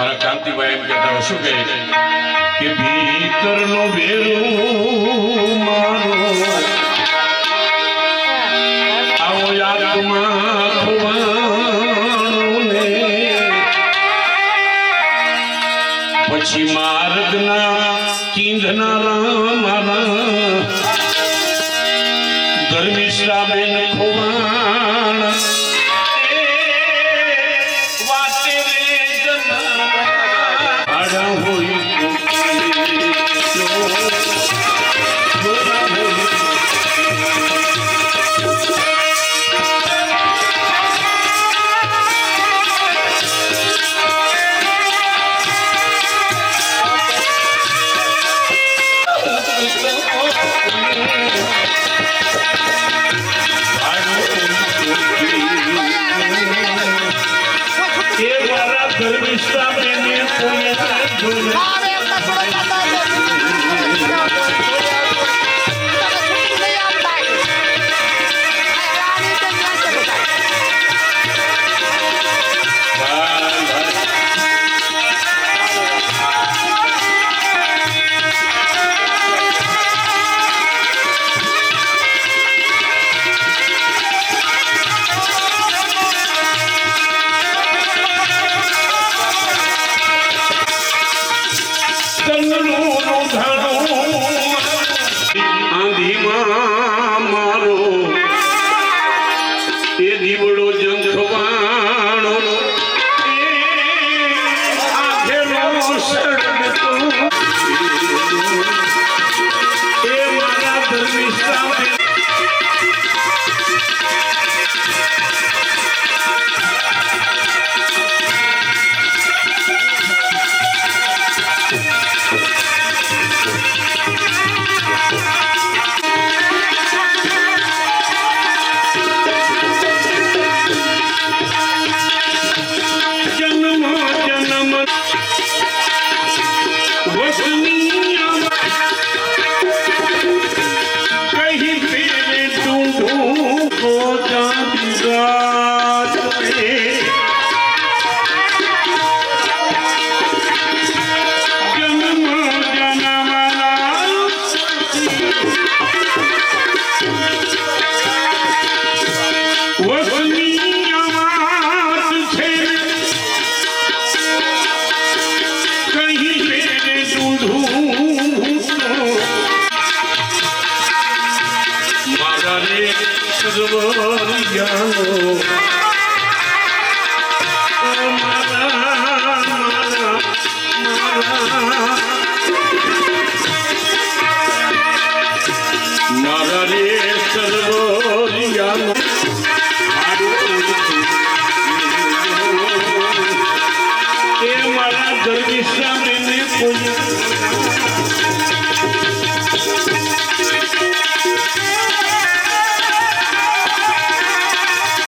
મારા કાંતિભાઈ એમ કહેતા હોય, શું કહે કે ભીતરનો વેરું મારો આવો યાદમાં ખોવાણું ને પછી માર્ગના રામ મારા ધર્મિષ્ઠાબેન ખોવાણ একটা ছোট কথা કંગરૂનું ધાણું આંધીમાં મારો એ દીવડો જંખવાણો એ આઘેલો સળગતો સર્વરિયાનો મારા